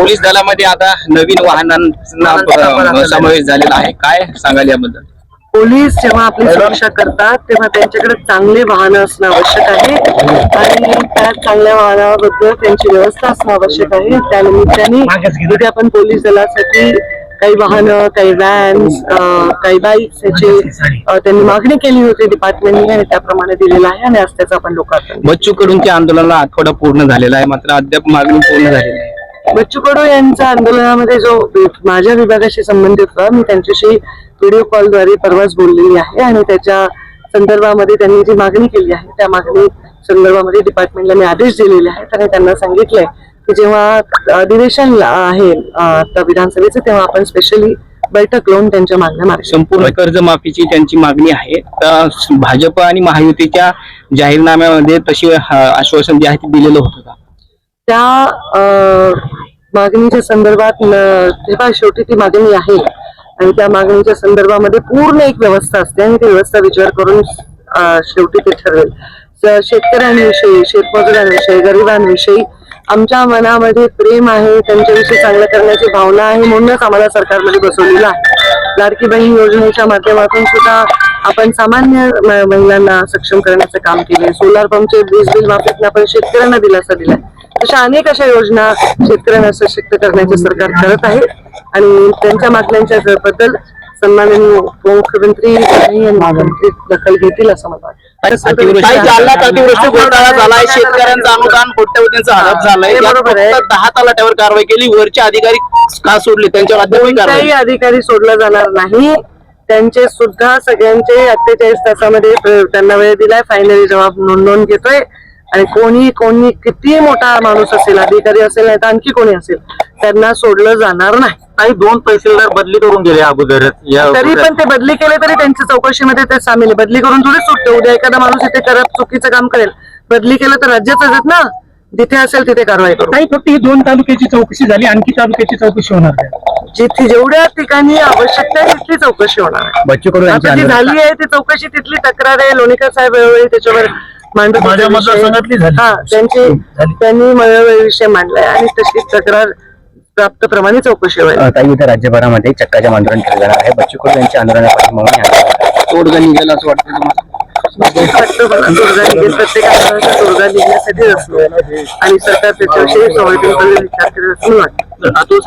Police दलामध्ये आता नवीन वाहनांना समावेश झालेला आहे. काय सांगाल याबद्दल? पोलीस जेव्हा आपली सुरक्षा करतात तेव्हा त्यांच्याकडे चांगली वाहनं असणं आवश्यक आहे. आणि त्या चांगल्या वाहनाबद्दल त्यांची व्यवस्था असणं आवश्यक आहे. त्यानिमित्ताने तिथे आपण पोलीस दलासाठी काही वाहनं काही व्हॅन्स काही बाईक्स याची त्यांनी मागणी केली होती डिपार्टमेंटने आणि त्याप्रमाणे दिलेलं आहे आणि आज त्याचं आपण लोकार्पण बच्चू कडूंच्या आंदोलनाला आठवडा पूर्ण झालेला आहे. मात्र अद्याप मागणी पूर्ण झालेली आहे बच्चू कडू यांचा आंदोलनामध्ये जो माझ्या विभागाशी संबंधित होता मी त्यांच्याशी व्हिडिओ कॉलद्वारे परवाच बोललेली आहे आणि त्याच्या संदर्भामध्ये त्यांनी जी मागणी केली आहे त्या मागणी संदर्भामध्ये डिपार्टमेंटला मी आदेश दिलेले आहेत आणि त्यांना सांगितलंय की जेव्हा अधिवेशन आहे आता विधानसभेचं तेव्हा आपण स्पेशली बैठक लावून त्यांच्या मागण्या संपूर्ण कर्जमाफीची त्यांची मागणी आहे. तर भाजप आणि महायुतीच्या जाहीरनाम्यामध्ये तशी आश्वासन जे आहे ते दिलेलं होतं का? त्या मागणीच्या संदर्भात तेव्हा शेवटी ती मागणी आहे. आणि त्या मागणीच्या संदर्भामध्ये पूर्ण एक व्यवस्था असते आणि ती व्यवस्था विचार करून शेवटी ते ठरवेल शेतकऱ्यांविषयी शेतमजुरांविषयी गरिबांविषयी आमच्या मनामध्ये प्रेम आहे त्यांच्याविषयी चांगलं करण्याची भावना आहे म्हणूनच आम्हाला सरकारमध्ये बसवलेलं आहे. लाडकी बहीण योजनेच्या माध्यमातून सुद्धा आपण सामान्य महिलांना सक्षम करण्याचं काम केले सोलार पंपचे वीज बिल माफीतून आपण शेतकऱ्यांना दिलासा दिलाय. अशा अनेक अशा योजना शेतकऱ्यांना सशक्त करण्याचे सरकार करत आहे. आणि त्यांच्या मागण्यांच्या बद्दल सन्माननीय उपमुख्यमंत्री दखल घेतील असं मला वाटतं. काही जालन्यात अतिवृष्टी घोटाळा झालाय. शेतकऱ्यांचं अनुदान कोट्यवधींचं हडप झालंय. यात बरोबर आहे. फक्त दहा तलाट्यावर कारवाई केली. वरचे अधिकारी का सोडले? त्यांच्यावर अधिकारी सोडला जाणार नाही. त्यांचे सुद्धा सगळ्यांचे अठ्ठेचाळीस तासामध्ये त्यांना वेळ दिलाय. फायनली जबाब नोंदवून घेतोय. आणि कोणी कोणी किती मोठा माणूस असेल अधिकारी असेल नाही तर आणखी कोणी असेल त्यांना सोडलं जाणार नाही. काही दोन तहसीलदार बदली करून गेले अगोदर या तरी पण ते बदली केले तरी त्यांच्या चौकशीमध्ये ते सामील आहे. बदली करून थोडी सुटते. उद्या एखादा माणूस इथे करत चुकीचं काम करेल. बदली केलं तर राज्याच ना. जिथे असेल तिथे कारवाई करू. नाही फक्त ही दोन तालुक्याची चौकशी झाली. आणखी तालुक्याची चौकशी होणार आहे जिथे जेवढ्या ठिकाणी आवश्यकता आहे तिथली चौकशी होणार आहे. बच्चू कडू झाली आहे ती चौकशी तिथली तक्रार आहे. लोणीकर साहेब वेळोवेळी त्याच्यावर माझ्या विषय. मतदारसंघातली झाली. हा त्यांची त्यांनी विषय मांडलाय आणि तशी तक्रार प्राप्त प्रमाणे चौकशी होईल. काही इथं राज्यभरामध्ये चक्काजाम आंदोलन केलं जाणार आहे. बच्चू कडू यांच्या आंदोलनापाठी म्हणून हे. तोडगा निघाला असं वाटतं तुम्हाला? वाटतं मला. तोडगा निघेल. प्रत्येक आंदोलनाचा तोडगा निघण्यासाठी असतो. आणि सरकार त्याच्याविषयी संवेदनशील विचार करेल असं मला वाटतं.